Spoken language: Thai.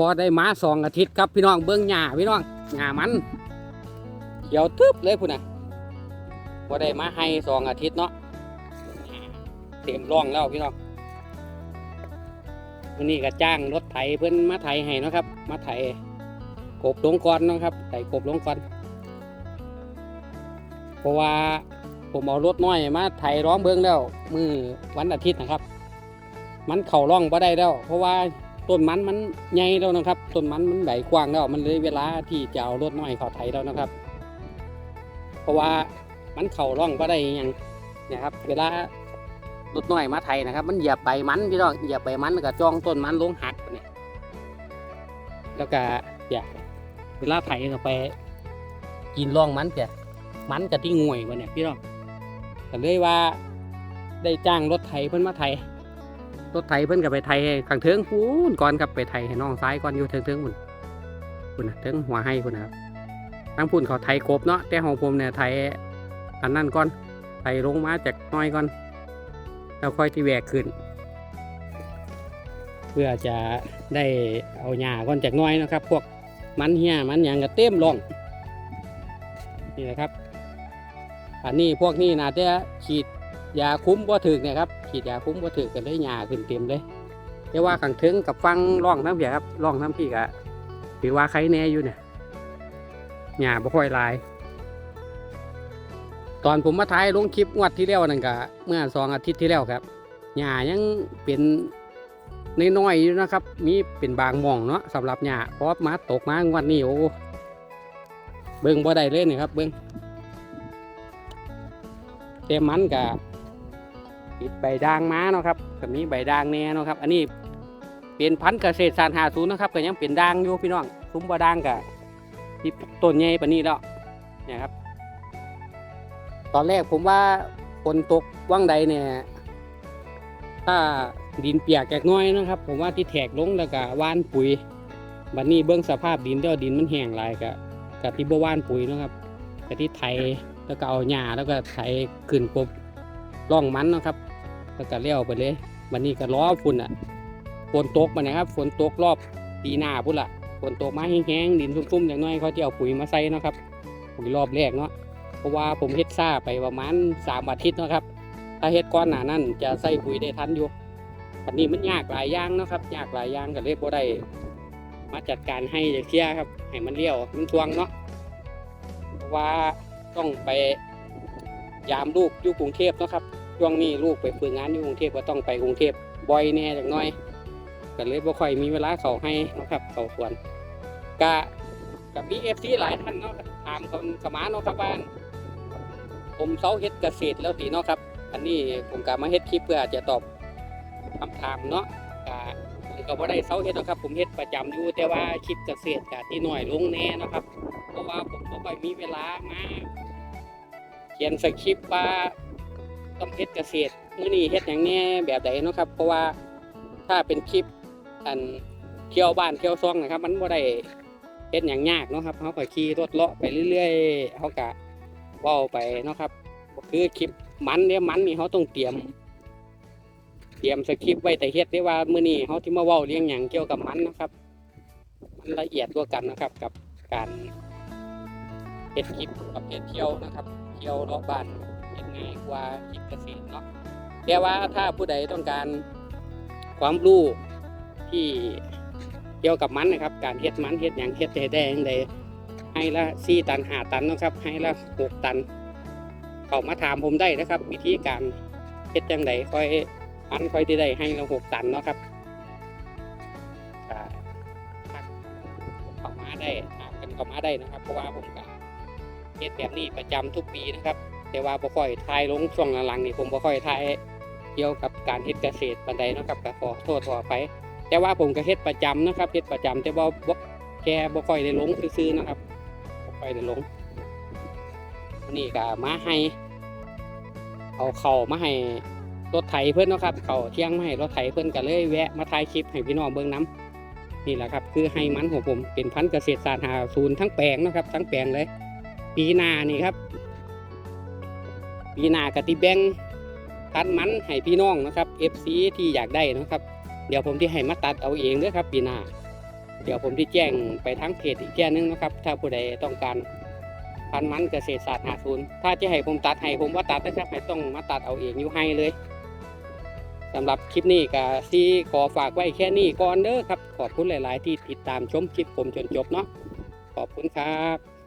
พอได้มาสองอาทิตย์ครับพี่น้องเบิ้องหญ้าพี่น้องหญ้ามันเขียวทึบเลยพุ่นนะพอได้มาให้สองอาทิตย์เนาะเต็มร่องแล้วพี่น้องวันนี้ก็จ้างรถไถเพิ่อนมาไถให้นะครับ มาไถกบลงก่อนนะครับไถกบลงก่อนเพราะว่าผมเอารถน้อยมาไถร้องเบิ้งแล้วมือวันอาทิตย์นะครับ มันเข่าร่องบ่ได้แล้ว เพราะว่า ต้นมันมันใหญ่แล้วนะครับต้นมันมันใหญ่กว้างแล้วมันเลยเวลาที่จะเอารถน้อยเขาไถแล้วนะครับ เพราะว่ามันเข่าร่องบ่ได้อหยังนี่ยครับ เวลารถน้อยมาไถนะครับ มันเหยียบใบมันพี่น้องเหยียบใบมันแล้วก็จ้องต้นมันลงหักเนี่ยแล้วก็อย่าเวลาไถก็ไปกินร่องมันเสียมันก็ที่ง่วยวะเนี่ยพี่น้องก็เลยว่าได้จ้างรถไถเพิ่นมาไถ รถไถเพิ่นกับไปไถให้ข้างเทิงพูนก่อนครับไปไถให้น้องซ้ายก่อนอยู่เทิงเทิงพุ่นพุ่นนะเทิงหัวให้พุ่นนะครับทั้งพุ่นเขาไถกบเนาะแต่ของผมเนี่ยไถอันนั้นก่อนไถลงมาจากน้อยก่อนแล้วค่อยที่แหวกขึ้น เพื่อจะได้เอาหญ้าก่อนจากน้อยนะครับ พวกมันเหี้ยมันหยางก็เต็มร่องนี่แหละครับอันนี้พวกนี้นะจะฉีดยาคุ้มบ่าถึกเนี่ยครับ ฉีดยาคุ้มบ่ถึกกันได้หญ้าขึ้นเต็มเลยแต่ว่าขังถึงกับฟังร่องน้ำเพียครับร่องน้ำพี่กะถือว่าใครแน่อยู่เนี่ยหญ้าบ่ค่อยลาย ตอนผมมาถ่ายลงคลิปงวดที่แล้วนั่นกะเมื่อสองอาทิตย์ที่แล้วครับหญ้ายังเป็นน้อยๆอยู่นะครับ มีเป็นบางมองเนาะสำหรับหญ้าเพราะมาตกมางวดนี้โอ้เบิ่งบ่ได้เลยนี่ครับเบิ่งแต่มันก็ ติดใบด่างม้าเนาะครับก็มีใบด่างแน่เนาะครับ อันนี้เป็นพันธุ์เกษตรสารหาศูนย์นะครับก็ยังเป็นด่างอยู่พี่น้องซุ้มบ่ด่างก็ที่ต้นใหญ่ปานนี้แล้วเนี่ยครับ ตอนแรกผมว่าฝนตกว่างใดเนี่ยถ้าดินเปียกแกกน้อยนะครับ ผมว่าที่แถกลงแล้วก็ว่านปุ๋ยบัดนี้เบื้องสภาพดินเดี๋ยวดินมันแห้งหลายก็กับที่บ่ว่านปุ๋ยนะครับกับที่ไถแล้วก็เอาหญ้าแล้วก็ไถขึ้นกบร่องมันนะครับ แล้วก็เลี้ยวไปเลยวันนี้ก็ล้อฝุ่นอะฝนตกมานะครับฝนตกรอบปีหน้าพุ่นละฝนตกมาแห้งๆดินซุ่มๆอย่างน้อยเขาจะเอาปุ๋ยมาใส่นะครับปุ๋ยรอบแรกเนาะเพราะว่าผมเฮ็ดซ่าไปประมาณสามอาทิตย์นะครับ ถ้าเฮ็ดก้อนหนานั้นจะใส่ปุ๋ยได้ทันอยู่อันนี้มันยากหลายอย่างนะครับ ยากหลายอย่างก็เลยบ่ได้มาจัดการให้อย่างเที่ยครับ ให้มันเลี้ยวมันทวงเนาะเพราะว่าต้องไปยามลูกอยู่กรุงเทพนะครับ ช่วงนี้ลูกไปฝึกงานอยู่กรุงเทพก็ต้องไปกรุงเทพบ่อยแน่จักหน่อยก็เลยบ่ค่อยมีเวลาเขาให้นะครับ เขาควรกะกับมีเอฟซีหลายท่านเนาะถามคนสมาเนาะครับว่าผมเซาเฮ็ดเกษตรแล้วตีเนาะครับ อันนี้ผมกะมาเฮ็ดคลิปเพื่อจะตอบคำถามเนาะกะผมก็บ่ได้เซาเฮ็ดนะครับ ผมเฮ็ดประจำอยู่แต่ว่าคลิปเกษตรกะที่หน้อยลงแน่นะครับ เพราะว่าผมบ่ค่อยมีเวลามาเขียนสคริปต์ว่า ต้องเฮ็ดเกษตรมื้อนี้เฮ็ดหยังแน่แบบใดเนาะครับ เพราะว่าถ้าเป็นคลิปอันเที่ยวบ้านเที่ยวซ่องนะครับ มันบ่ได้เฮ็ดหยังยากเนาะครับเฮาก็ขี่รถเลาะไปเรื่อยๆเฮาก็เว้าไปเนาะครับคือคลิปมันเนี่ยมันนี่เฮาต้องเตรียม เตรียมสคริปต์ไว้แต่เฮ็ดได้ว่ามื้อนี้เฮาสิมาเว้าเรื่องหยังเกี่ยวกับมันนะครับมันละเอียดกว่ากันนะครับกับการเฮ็ดคลิปกับเฮ็ดเที่ยวนะครับ เที่ยวรอบบ้าน เห็นง่ายกว่าคิดเกษตรเนาะแต่ว่าถ้าผู้ใดต้องการความรู้ที่เกี่ยวกับมันนะครับ การเฮ็ดมันเฮ็ดอย่างเฮ็ดให้ได้ย่างใดให้ละสี่ตันห้าตันนะครับ ให้ละหกตันเข้ามาถามผมได้นะครับ วิธีการเฮ็ดจังใดค่อยอันค่อยที่ได้ให้ละหกตันเนาะครับก็ทักเข้ามาได้ถามกันเข้ามาได้นะครับ เพราะว่าผมก็เฮ็ดแบบนี้ประจำทุกปีนะครับ แต่ว่าบ่ค่อยทายลงช่วงหลังๆนี่ผมบ่ค่อยทายเกี่ยวกับการเฮ็ดเกษตรปานใดเนาะครับก็ขอโทษขอไป แต่ว่าผมก็เฮ็ดประจำนะครับเฮ็ดประจำแต่ว่าบ่แค่บ่ค่อยได้ลงซื่อๆนะครับบ่ค่อยได้ลงนนี้ก็มาให้เอาเข้ามาให้รถไถเพิ่นเนาะครับ เข้าเที่ยงมาให้รถไถเพิ่นก็เลยแวะมาถ่ายคลิปให้พี่น้องเบิ่งนํนี่แหละครับ คือให้มันของผมเป็นพันธุ์เกษตรศาสตร์หาศูนย์ทั้งแปลงนะครับ ทั้งแปลงเลย ปีหน้านี่ครับ ปีหน้ากติแบงตัดมันให้พี่น้องนะครับ FC ที่อยากได้นะครับ เดี๋ยวผมที่ให้มาตัดเอาเองเด้วยครับ ปีหน้า เดี๋ยวผมที่แจ้งไปทั้งเพจอีกแก้นึงนะครับ ถ้าผู้ใดต้องการพันมันเกษตรศาสตร์หาศูนย์ถ้าจะให้ผมตัดให้ผมว่าตัดนะครับให้ต้องมาตัดเอาเองอยู่ให้เลยสำหรับคลิปนี้ก็ซีขอฝากไว้แค่นี้ก่อนเด้อครับ ขอบคุณหลาย ๆ ที่ติดตามชมคลิปผมจนจบเนาะขอบคุณครับ